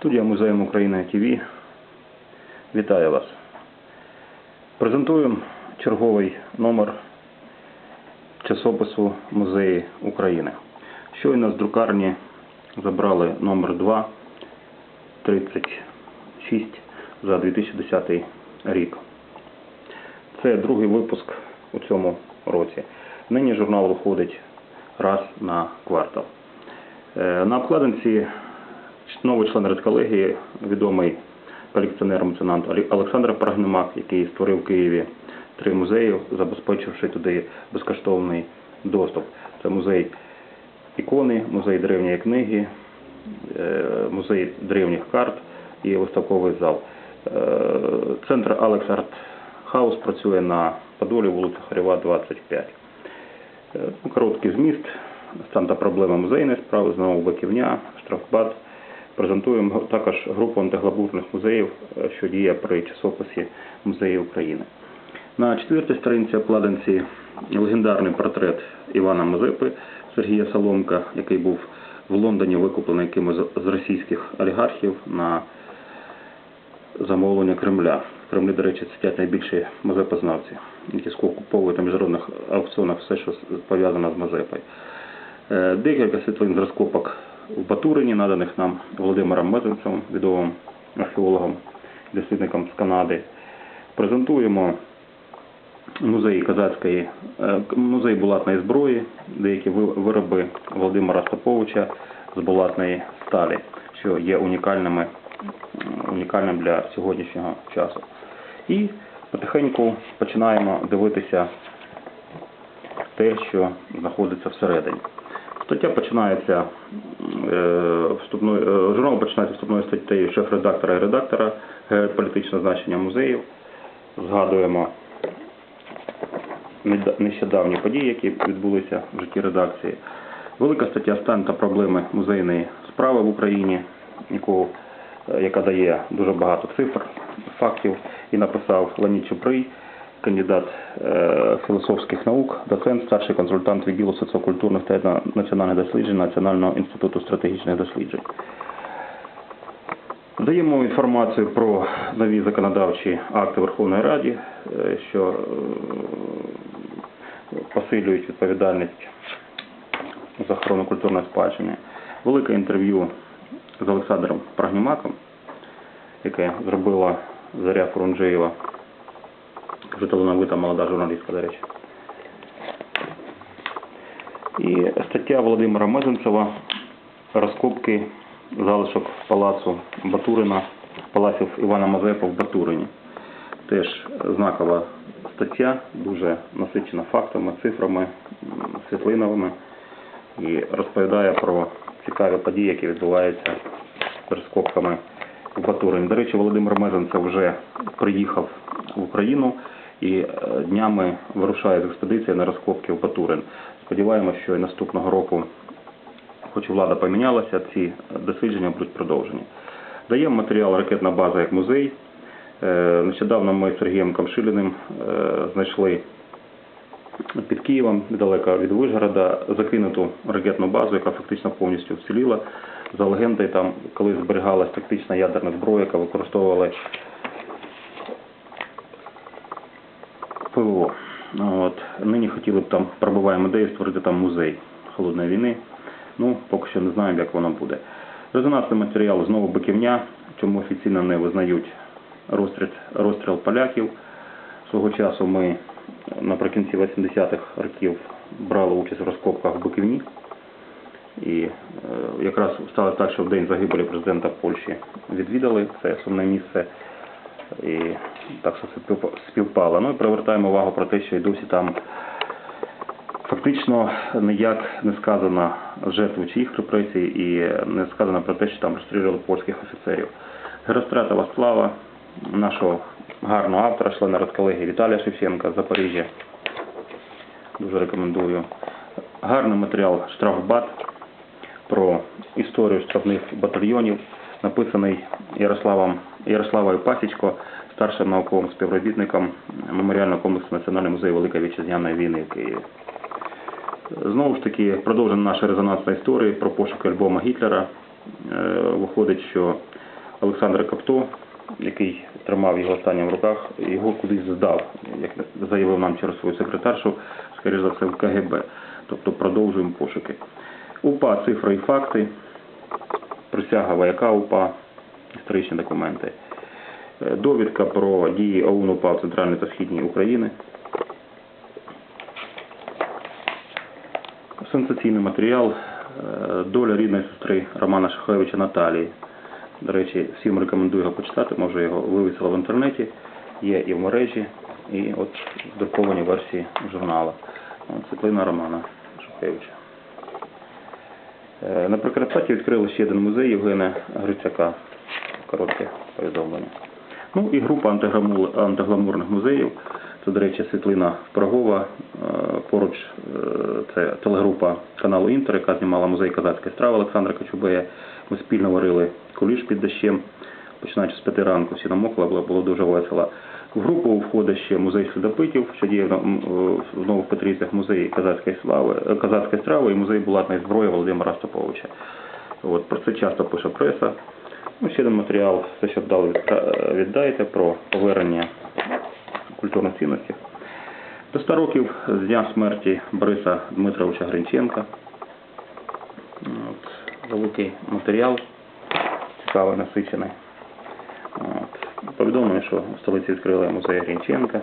Студія Музею України ТВ. Вітаю вас. Презентуємо черговий номер часопису Музеї України. Щойно з друкарні забрали номер 2 36 за 2010 рік. Це другий випуск у цьому році. Нині журнал виходить раз на квартал. Е, На обкладинці новий член редколегії, відомий колекціонер меценант Олександр Прагнемак, який створив в Києві три музеї, забезпечивши туди безкоштовний доступ. Це музей ікони, музей древньої книги, е, музей древніх карт і виставковий зал. Е, Центр Алекс Арт Хаус працює на Подолі, вулиця Харєва, 25. Е, ну, Короткий зміст, стан та проблеми музейної справи, знову Баківня, штрафбат. Презентуємо також групу антиглабурних музеїв, е, що діє при часописі Музеї України. На четвертій сторінці обкладинці легендарний портрет Івана Мазепи Сергія Соломка, який був в Лондоні викуплений якимось з російських олігархів на замовлення Кремля. В Кремлі, до речі, сидять найбільші мазепознавці, які скуповують на міжнародних аукціонах все, що пов'язано з Мазепою. Е, Декілька світлин з розкопок в Батурині, наданих нам Володимиром Мезенцем, відомим археологом, дослідником з Канади. Презентуємо музей козацької, е, музей булатної зброї, деякі вироби Володимира Стоповича з булатної сталі, що є унікальними, унікальним для сьогоднішнього часу. І потихеньку починаємо дивитися те, що знаходиться всередині. Стаття починається е, вступною, е, журнал починається вступною статтею шеф-редактора і редактора геополітичне значення музеїв. Згадуємо нещодавні події, які відбулися в житті редакції. Велика стаття стан та проблеми музейної справи в Україні, яку, е, яка дає дуже багато цифр, фактів, і написав Леонід Чуприй, кандидат е, філософських наук, доцент, старший консультант відділу соціокультурних та національних досліджень Національного інституту стратегічних досліджень. Даємо інформацію про нові законодавчі акти Верховної Ради, е, що е, посилюють відповідальність за охорону культурної спадщини. Велике інтерв'ю з Олександром Прагнімаком, яке зробила Заря Фурунжеєва, вже талановита молода журналістка, до речі. І стаття Володимира Мезенцева розкопки залишок палацу Батурина, палаців Івана Мазепа в Батурині. Теж знакова стаття, дуже насичена фактами, цифрами, м, світлинами і розповідає про цікаві події, які відбуваються з розкопками в Батурині. До речі, Володимир Мезенцев вже приїхав в Україну і е, днями вирушає з експедиції на розкопки в Батурин. Сподіваємося, що і наступного року хоч влада помінялася, ці дослідження будуть продовжені. Даємо матеріал ракетна база як музей. Е, Нещодавно ми з Сергієм Камшиліним е, знайшли під Києвом, недалеко від Вишгорода, закинуту ракетну базу, яка фактично повністю вціліла. За легендою, там колись зберігалась тактична ядерна зброя, яка використовувала ПВО. От. Нині хотіли б там, пробиваємо ідею створити там музей холодної війни. Ну, поки що не знаємо, як воно буде. Резонансний матеріал знову биківня, чому офіційно не визнають розстріл, розстріл поляків. Свого часу ми наприкінці 80-х років брали участь в розкопках в Биківні. І е, якраз сталося так, що в день загибелі президента Польщі відвідали це сумне місце. І так це співпало. Ну і привертаємо увагу про те, що і досі там фактично ніяк не сказано жертв чиїх репресій і не сказано про те, що там розстрілювали польських офіцерів. Геростратова слава нашого гарного автора, члена редколегії Віталія Шевченка з Запоріжжя. Дуже рекомендую. Гарний матеріал штрафбат про історію штрафних батальйонів, написаний Ярославом Ярославою Пасічко, старшим науковим співробітником меморіального комплексу Національний музей Великої Вітчизняної війни в Києві. Знову ж таки, продовжена наша резонансна історія про пошуки альбома Гітлера. Е, Виходить, що Олександр Капто, який тримав його останнім в руках, його кудись здав, як заявив нам через свою секретаршу, скоріш за все, в КГБ. Тобто продовжуємо пошуки. УПА, цифри і факти, присяга вояка УПА, історичні документи. Е, Довідка про дії ОУН УПА в Центральній та Східній Україні. Сенсаційний матеріал е, Доля рідної сестри Романа Шаховича Наталії. До речі, всім рекомендую його почитати, може його вивісили в інтернеті, є і в мережі, і от в друкованій версії журналу. Світлина Романа Шухевича. Е, На Прикарпатті відкрили ще один музей Євгена Грицяка. Коротке повідомлення. Ну і група антигламурних музеїв. Це, до речі, Світлина Пирогова. Е, Поруч е, це телегрупа каналу Інтер, яка знімала музей казацької страви Олександра Кочубея. Ми спільно варили куліш під дощем, починаючи з п'яти ранку, всі намокла, було, було дуже весело. В групу входить ще музей слідопитів, що діє в в Нових Петрівцях музей казацької слави, е, казацької страви і музей булатної зброї Володимира Стоповича. От, про це часто пише преса. Ну, ще один матеріал, все, що вдали, відкра- віддайте про повернення культурних цінностей. До 100 років з дня смерті Бориса Дмитровича Гринченка. От, великий матеріал, цікавий, насичений. От. Повідомлено, що в столиці відкрили музей Гринченка,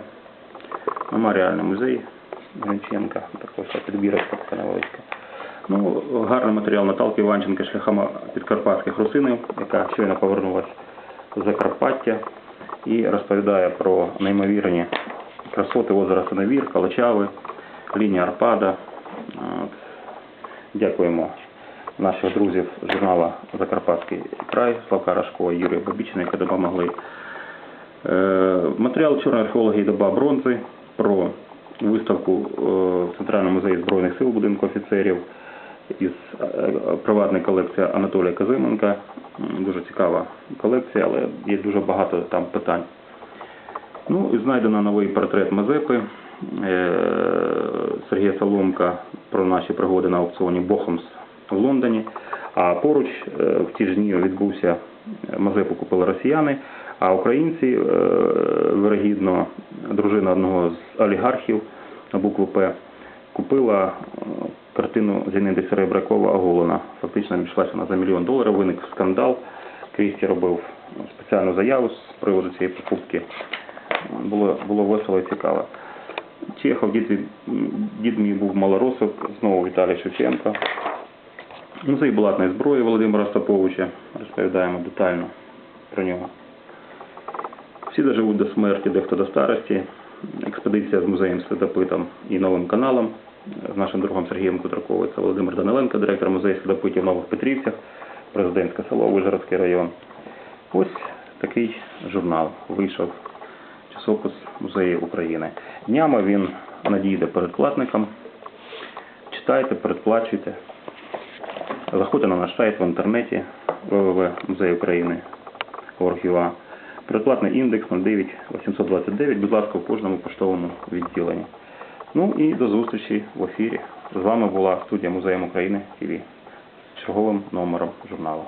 меморіальний музей Гринченка, також підбірочка така невеличка. Ну, гарний матеріал Наталки Іванченка шляхами підкарпатських русинів, яка щойно повернулася з Закарпаття і розповідає про неймовірні красоти озера Синевір, Калачави, лінія Арпада. Дякуємо наших друзів з журнала Закарпатський край, Славка Рашко і Юрія Бабічина, які допомогли. Е, Матеріал чорної археології доба бронзи про виставку е, в Центральному музеї Збройних сил будинку офіцерів із е, приватної колекції Анатолія Казименка. Дуже цікава колекція, але є дуже багато там питань. Ну і знайдено новий портрет Мазепи е, Сергія Соломка про наші пригоди на аукціоні Бохомс в Лондоні. А поруч е, в ті ж дні відбувся Мазепу купили росіяни, а українці, е, вирогідно, дружина одного з олігархів на букву П купила е, картину Зіниди Серебрякова оголена. Фактично обійшлася вона за мільйон доларів, виник скандал. Крісті робив спеціальну заяву з приводу цієї покупки. Було, було весело і цікаво. Чехов, дід, дід мій був малоросок, знову Віталій Шевченко. Музей булатної зброї Володимира Остаповича. Розповідаємо детально про нього. Всі доживуть до смерті, дехто до старості. Експедиція з музеєм Слідопитом і новим каналом з нашим другом Сергієм Кутраковим. Це Володимир Даниленко, директор музею Слідопитів в Нових Петрівцях, президентське село, Вижгородський район. Ось такий журнал вийшов часопис Музею України. Днями він надійде передплатникам. Читайте, передплачуйте. Заходьте на наш сайт в інтернеті www.muzeukraine.org.ua. Передплатний індекс 09 829, будь ласка, в кожному поштовому відділенні. Ну і до зустрічі в ефірі. З вами була студія Музеєм України ТВ черговим номером журналу.